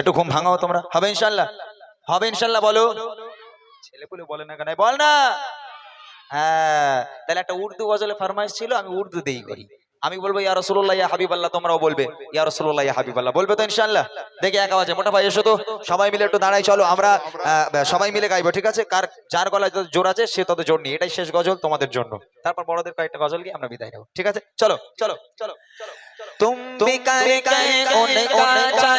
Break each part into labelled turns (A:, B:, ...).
A: একটু ঘুম ভাঙাও তোমরা। হবে ইনশাল্লাহ? হবে ইনশাল্লাহ, বলো। ছেলে বলে বলে না কেন? বল না। হ্যাঁ তাহলে একটা উর্দু গজলে ফরমাইশ ছিল, আমি উর্দু দেই করি। আমি বলব, ইয়া রাসূলুল্লাহ, ইয়া হাবিবাল্লাহ তোমরাও বলবে, ইয়া রাসূলুল্লাহ, ইয়া হাবিবাল্লাহ বলবে তো ইনশাআল্লাহ দেখি এক আওয়াজে। মোটা ভাই, এসো তো। সবাই মিলে একটু দাঁড়াই, চলো। আমরা সবাই মিলে গাইবো, ঠিক আছে? কার, যার গলায় যত জোর আছে, সে তত জোর নিয়ে। এটাই শেষ গজল তোমাদের জন্য। তারপর বড়দের কয়েকটা গজল গিয়ে আমরা বিদায় নেব। ঠিক আছে? চলো চলো চলো চলো। তুম বিকার কে উনকা চর্চা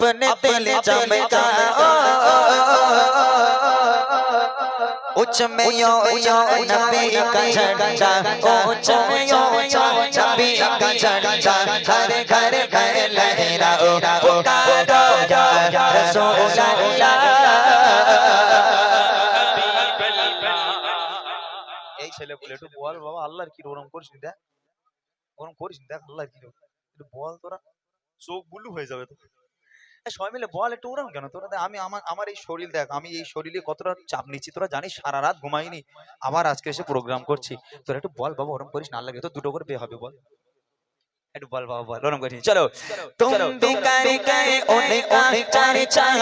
A: अपने दिल चमका उच्च में यो यो नबी का झंडा उच्च में यो यो नबी का झंडा घर घर घर लहराओ पुकारो या रसूल अल्लाह এই ছেলে বলে একটু বল বাবা আল্লাহর কি ওরম করিস নি দেখ ওরম করিস নি দেখ আল্লাহর কি একটু বল তোরা চোখ বুলু হয়ে যাবে তো এ, সবাই মিলে বল একটু ওরম কেন তোরা আমি আমার আমার এই শরীর দেখ আমি এই শরীরে কতটা চাপ নিচ্ছি তোরা জানিস সারা রাত ঘুমাইনি আবার আজকে এসে প্রোগ্রাম করছি তোরা একটু বল বাবা ওরম করিস না লাগে তো দুটো করে বে হবে বল একটু বল বাবা বল ওরম করিস চলো তুম বিকারি কারি অনেক অনেক চারি চাহ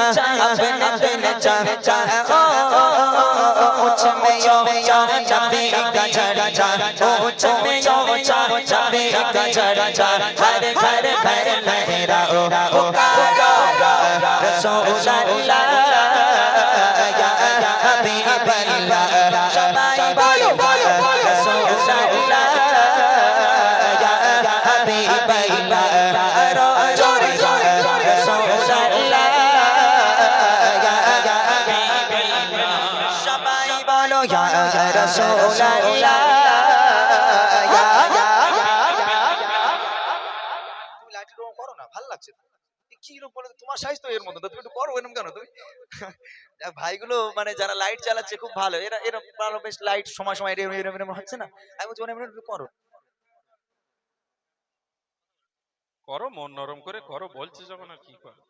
A: আপন আপন চাহ চাহ ও ও ও ও ও ও ও ও ও ও ও ও ও এরকম কেন ভাইগুলো মানে যারা লাইট খুব ভালো বেশ লাইট সময় সময় এরম হচ্ছে না আমি করো
B: করো, মন নরম করে করো, বলছে যখন আর কি করো।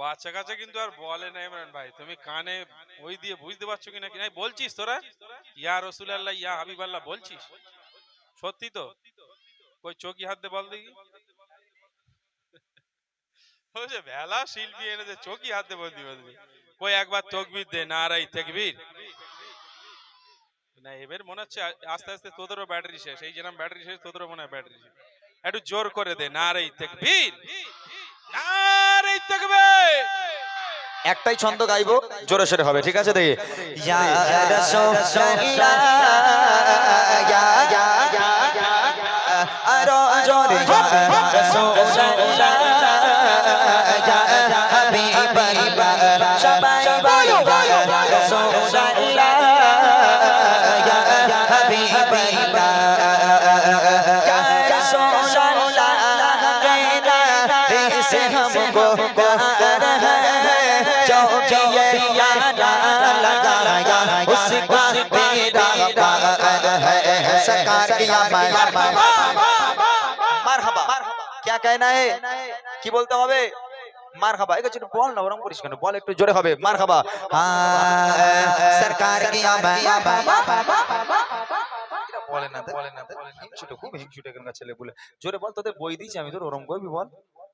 B: বাচ্চা কাচ্চা কিন্তু আর বলে না ইমরান ভাই। তুমি কানে ওই দিয়ে বুঝতে পারছ কিনা কি নাই? বলছিস তোরা? ইয়া রসুল আল্লাহ ইয়া হাবিব আল্লাহ বলছিস? সত্যি তো? কই চকি হাত দে বল দেখি। যে ভেলা শিল্পী এনেছে হাত দে বলবি বলবি কই একবার তকবির দে নারাই তেকবির। না এবার মনে হচ্ছে আস্তে আস্তে তোদেরও ব্যাটারি শেষ। এই যেরকম ব্যাটারি শেষ তোদেরও মনে হয় ব্যাটারি শেষ। একটু জোর করে দে তেকবির নারাই তেকবির।
A: একটাই ছন্দ গাইবো জোরে সোরে হবে ঠিক আছে দেখি ইয়া ইয়া ইয়া ইয়া सरकार किया মারহাবা क्या कहना है কি বলতে হবে মার খাবা এই একটু বল না ওরম করিস কেন বল একটু জোরে হবে মার খাবা সরকার কি বলে না তো, বলে না তো। হিংসুটে খুব হিংসুটে এখানকার ছেলে বলে জোরে বল তোদের বই দিয়েছি আমি তোর ওরম করবি বল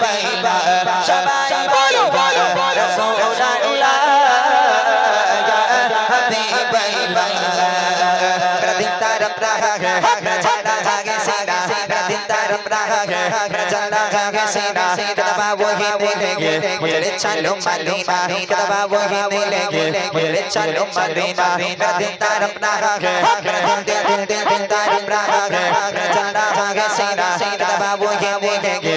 A: পাইবা সবাই বলো বলো রাসূলুল্লাহ হাতে পাইবা রাদিন তারপ রাহা হে রাজনা হাগে সেনা রাদিন তারপ রাহা হে রাজনা হাগে সেনা কদবা ওহি দিলেগে মুজরে চলো মদিনা কদবা ওহি দিলেগে মুজরে চলো মদিনা রাদিন তারপ রাহা হে রাদিন তারপ রাহা হে রাজনা হাগে সেনা কদবা ওহি দিলেগে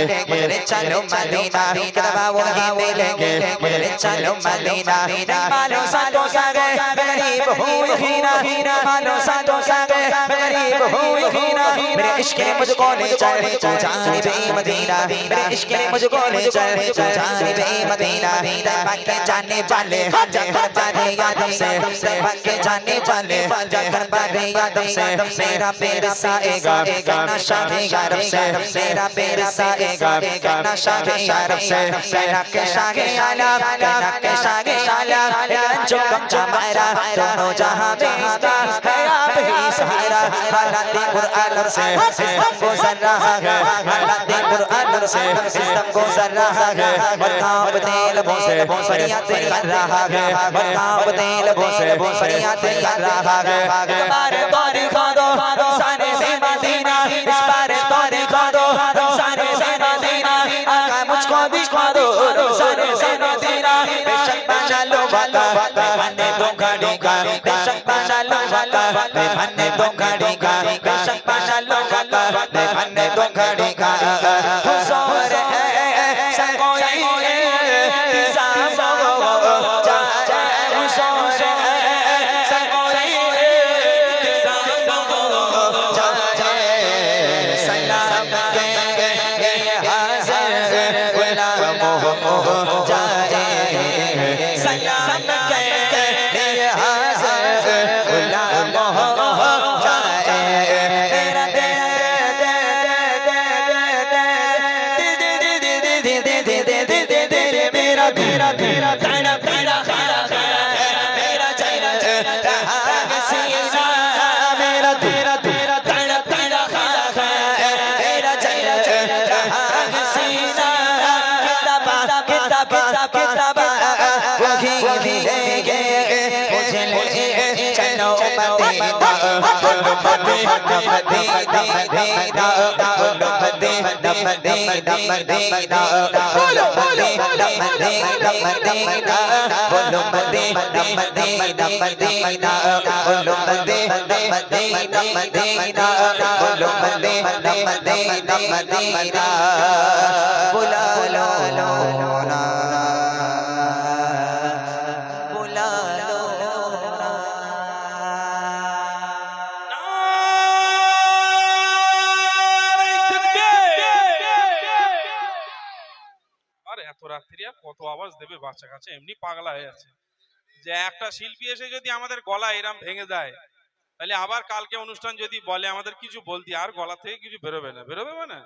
A: चलो मदीना कदबा वो ही मिलेंगे मेरे चलो मदीना मालो सातों सागे गरीब हूँ हीरा हीरा मालो सातों सागे गरीब हूँ हीना मेरे इश्क ने मुझको ले चल तू जाने बे मदीना। मेरे इश्क ने मुझको ले चल तू जाने बे मदीना। तैबा के जाने वाले जाकर बारे यादों से। तैबा के जाने वाले जाकर बारे यादों से। मेरा पेड़ साएगा गाना शाहे यारब से। मेरा पेड़ साएगा गाना शाहे यारब से। कहना के शाहे आलम कहना के शाहे आलम जो कम हमारा दोनों जहाँ में इसका है आप ही सहारा। हालात आलम से सिस्टम गुजर रहा है हालाती आलम से सिस्टम गुजर रहा है बरकाब तेल भोसे फरियाते कर रहा है बरकाब तेल भोसे फरियाते कर रहा है हमारे तारी खा सारे से मदीना इस बार तारी खा सारे से मदीना आका मुझको भी खा दो सारे से मदीना बेशक बाजा लो वाला मैं दो गाड़ी का बेशक बाजा लो वाला मैं दो মোহ মোহ যা किताबा किताबा वही मिलेंगे मुझे ले चलो मदीना बोलो मदीना मदीना मदीना बोलो मदीना मदीना मदीना बोलो मदीना मदीना मदीना बोलो मदीना मदीना मदीना बोलो मदीना मदीना मदीना बोलो मदीना मदीना मदीना
B: আর এত রাত্রি আর কত আওয়াজ দেবে বাচ্চা কাছে, এমনি পাগলা হয়ে আছে যে একটা শিল্পী এসে যদি আমাদের গলা এরাম ভেঙে দেয় তাহলে আবার কালকে অনুষ্ঠান যদি বলে আমাদের কিছু বলতি, আর গলা থেকে কিছু বেরোবে না। বেরোবে না